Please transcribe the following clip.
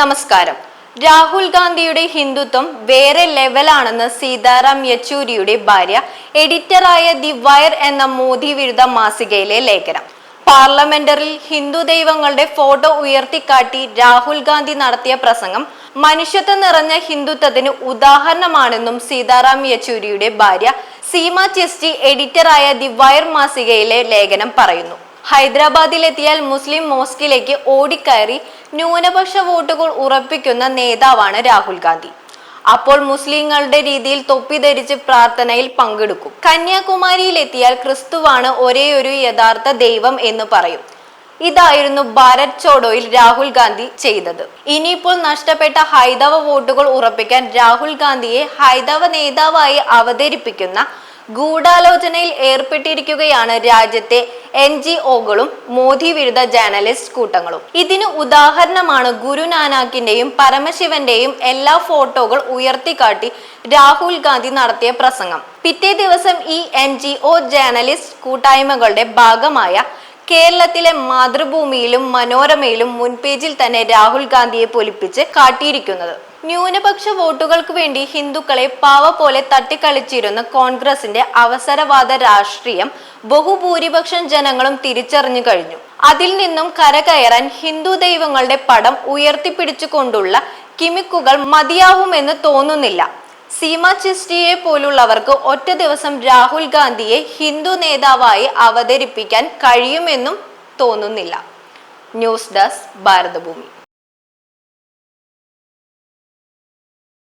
നമസ്കാരം. രാഹുൽ ഗാന്ധിയുടെ ഹിന്ദുത്വം വേറെ ലെവലാണെന്ന് സീതാറാം യെച്ചൂരിയുടെ ഭാര്യ എഡിറ്ററായ ദി വയർ എന്ന മോദി വിരുദ്ധ മാസികയിലെ ലേഖനം. പാർലമെന്ററിൽ ഹിന്ദു ദൈവങ്ങളുടെ ഫോട്ടോ ഉയർത്തിക്കാട്ടി രാഹുൽ ഗാന്ധി നടത്തിയ പ്രസംഗം മനുഷ്യത്വം നിറഞ്ഞ ഹിന്ദുത്വത്തിന് ഉദാഹരണമാണെന്നും സീതാറാം യെച്ചൂരിയുടെ ഭാര്യ സീമ ചെസ്റ്റി എഡിറ്ററായ ദി വയർ മാസികയിലെ ലേഖനം പറയുന്നു. ഹൈദരാബാദിലെത്തിയാൽ മുസ്ലിം മോസ്കിലേക്ക് ഓടിക്കയറി ന്യൂനപക്ഷ വോട്ടുകൾ ഉറപ്പിക്കുന്ന നേതാവാണ് രാഹുൽ ഗാന്ധി. അപ്പോൾ മുസ്ലിങ്ങളുടെ രീതിയിൽ തൊപ്പി ധരിച്ച് പ്രാർത്ഥനയിൽ പങ്കെടുക്കും. കന്യാകുമാരിയിലെത്തിയാൽ ക്രിസ്തുവാണ് ഒരേ ഒരു യഥാർത്ഥ ദൈവം എന്ന് പറയും. ഇതായിരുന്നു ഭാരത് ചോഡോയിൽ രാഹുൽ ഗാന്ധി ചെയ്തത്. ഇനിയിപ്പോൾ നഷ്ടപ്പെട്ട ഹൈദവ വോട്ടുകൾ ഉറപ്പിക്കാൻ രാഹുൽ ഗാന്ധിയെ ഹൈദവ നേതാവായി അവതരിപ്പിക്കുന്ന ഗൂഢാലോചനയിൽ ഏർപ്പെട്ടിരിക്കുകയാണ് രാജ്യത്തെ എൻ ജി ഒകളും മോദി വിരുദ്ധ ജേർണലിസ്റ്റ് കൂട്ടങ്ങളും. ഇതിന് ഉദാഹരണമാണ് ഗുരുനാനാക്കിന്റെയും പരമശിവന്റെയും എല്ലാ ഫോട്ടോകൾ ഉയർത്തിക്കാട്ടി രാഹുൽ ഗാന്ധി നടത്തിയ പ്രസംഗം. പിറ്റേ ദിവസം ഈ എൻ ജി ഒ ജേർണലിസ്റ്റ് കൂട്ടായ്മകളുടെ ഭാഗമായ കേരളത്തിലെ മാതൃഭൂമിയിലും മനോരമയിലും മുൻപേജിൽ തന്നെ രാഹുൽ ഗാന്ധിയെ പൊലിപ്പിച്ച് കാട്ടിയിരിക്കുന്നത്. ന്യൂനപക്ഷ വോട്ടുകൾക്ക് വേണ്ടി ഹിന്ദുക്കളെ പാവ പോലെ തട്ടിക്കളിച്ചിരുന്ന കോൺഗ്രസിന്റെ അവസരവാദ രാഷ്ട്രീയം ബഹുഭൂരിപക്ഷം ജനങ്ങളും തിരിച്ചറിഞ്ഞു കഴിഞ്ഞു. അതിൽ നിന്നും കരകയറാൻ ഹിന്ദു ദൈവങ്ങളുടെ പടം ഉയർത്തിപ്പിടിച്ചുകൊണ്ടുള്ള കിമിക്കുകൾ മതിയാവുമെന്ന് തോന്നുന്നില്ല. സീമ ചിസ്റ്റിയെ പോലുള്ളവർക്ക് ഒറ്റ ദിവസം രാഹുൽ ഗാന്ധിയെ ഹിന്ദു നേതാവായി അവതരിപ്പിക്കാൻ കഴിയുമെന്നും തോന്നുന്നില്ല. News desk Bharatabhumi.